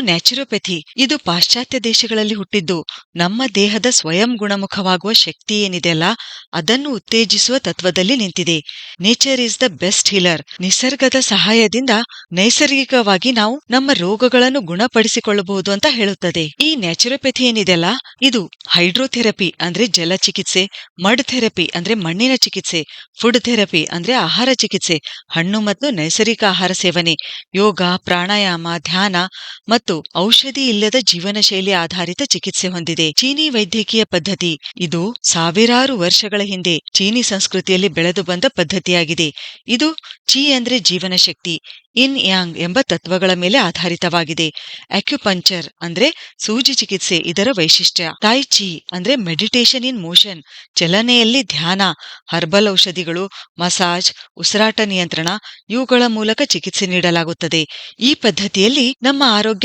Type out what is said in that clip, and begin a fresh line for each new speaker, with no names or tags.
ನ್ಯಾಚುರೋಪಥಿ ಇದು ಪಾಶ್ಚಾತ್ಯ ದೇಶಗಳಲ್ಲಿ ಹುಟ್ಟಿದ್ದು ನಮ್ಮ ದೇಹದ ಸ್ವಯಂ ಗುಣಮುಖವಾಗುವ ಶಕ್ತಿ ಏನಿದೆಯಲ್ಲ ಅದನ್ನು ಉತ್ತೇಜಿಸುವ ತತ್ವದಲ್ಲಿ ನಿಂತಿದೆ. Nature is the best healer ನಿಸರ್ಗದ ಸಹಾಯದಿಂದ ನೈಸರ್ಗಿಕವಾಗಿ ನಾವು ನಮ್ಮ ರೋಗಗಳನ್ನು ಗುಣಪಡಿಸಿಕೊಳ್ಳಬಹುದು ಅಂತ ಹೇಳುತ್ತದೆ. ಈ ನ್ಯಾಚುರೋಪಥಿ ಏನಿದೆಯಲ್ಲ ಇದು ಹೈಡ್ರೋಥೆರಪಿ ಅಂದ್ರೆ ಜಲ ಚಿಕಿತ್ಸೆ, ಮಡ್ ಥೆರಪಿ ಅಂದ್ರೆ ಮಣ್ಣಿನ ಚಿಕಿತ್ಸೆ, ಫುಡ್ ಥೆರಪಿ ಅಂದ್ರೆ ಆಹಾರ ಚಿಕಿತ್ಸೆ, ಹಣ್ಣು ಮತ್ತು ನೈಸರ್ಗಿಕ ಆಹಾರ ಸೇವನೆ, ಯೋಗ, ಪ್ರಾಣಾಯಾಮ, ಧ್ಯಾನ ಮತ್ತು ಔಷಧಿ ಇಲ್ಲದ ಜೀವನ ಶೈಲಿ ಆಧಾರಿತ ಚಿಕಿತ್ಸೆ ಹೊಂದಿದೆ. ಚೀನಿ ವೈದ್ಯಕೀಯ ಪದ್ಧತಿ. ಇದು ಸಾವಿರಾರು ವರ್ಷಗಳ ಹಿಂದೆ ಚೀನಿ ಸಂಸ್ಕೃತಿಯಲ್ಲಿ ಬೆಳೆದು ಬಂದ ಪದ್ಧತಿಯಾಗಿದೆ. ಇದು ಚಿ ಅಂದ್ರೆ ಜೀವನ ಶಕ್ತಿ ಇನ್ ಯಾಂಗ್ ಎಂಬ ತತ್ವಗಳ ಮೇಲೆ ಆಧಾರಿತವಾಗಿದೆ. ಅಕ್ಯುಪಂಚರ್ ಅಂದ್ರೆ ಸೂಜಿ ಚಿಕಿತ್ಸೆ, ಇದರ ವೈಶಿಷ್ಟ್ಯ. ತಾಯ್ ಚಿ ಅಂದ್ರೆ ಮೆಡಿಟೇಷನ್ ಇನ್ ಮೋಷನ್, ಚಲನೆಯಲ್ಲಿ ಧ್ಯಾನ, ಹರ್ಬಲ್ ಔಷಧಿಗಳು, ಮಸಾಜ್, ಉಸಿರಾಟ ನಿಯಂತ್ರಣ, ಇವುಗಳ ಮೂಲಕ ಚಿಕಿತ್ಸೆ ನೀಡಲಾಗುತ್ತದೆ. ಈ ಪದ್ಧತಿಯಲ್ಲಿ ನಮ್ಮ ಆರೋಗ್ಯ